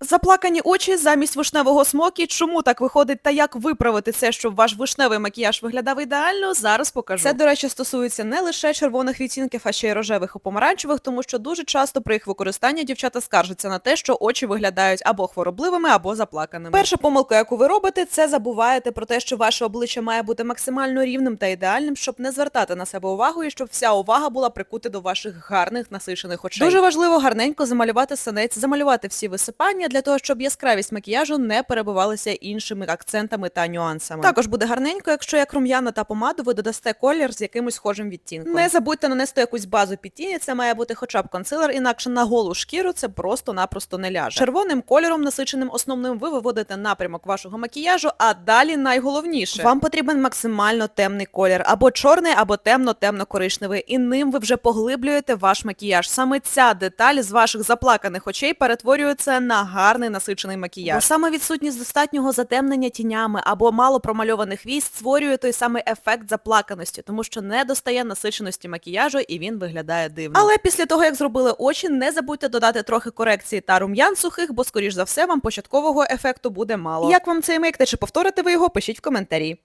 Заплакані очі замість вишневого смокі. Чому так виходить та як виправити це, щоб ваш вишневий макіяж виглядав ідеально, зараз покажу. Це, до речі, стосується не лише червоних відтінків, а ще й рожевих і помаранчевих, тому що дуже часто при їх використанні дівчата скаржаться на те, що очі виглядають або хворобливими, або заплаканими. Перша помилка, яку ви робите, це забуваєте про те, що ваше обличчя має бути максимально рівним та ідеальним, щоб не звертати на себе увагу і щоб вся увага була прикута до ваших гарних насичених очей. Дуже важливо гарненько замалювати синець, замалювати всі висипання для того, щоб яскравість макіяжу не перебивалася іншими акцентами та нюансами. Також буде гарненько, якщо як рум'яна та помаду ви додасте колір з якимось схожим відтінком. Не забудьте нанести якусь базу під тіні, це має бути хоча б консилер, інакше на голу шкіру це просто-напросто не ляже. Червоним кольором, насиченим основним, ви виводите напрямок вашого макіяжу, а далі найголовніше. Вам потрібен максимально темний колір, або чорний, або темно-темно-коричневий, і ним ви вже поглиблюєте ваш макіяж. Саме ця деталь з ваших заплаканих очей перетворюється на гарний насичений макіяж. Бо саме відсутність достатнього затемнення тінями або мало промальованих вій створює той самий ефект заплаканості, тому що не достає насиченості макіяжу і він виглядає дивно. Але після того, як зробили очі, не забудьте додати трохи корекції та рум'ян сухих, бо скоріш за все вам початкового ефекту буде мало. Як вам цей мейк та чи повторите ви його, пишіть в коментарі.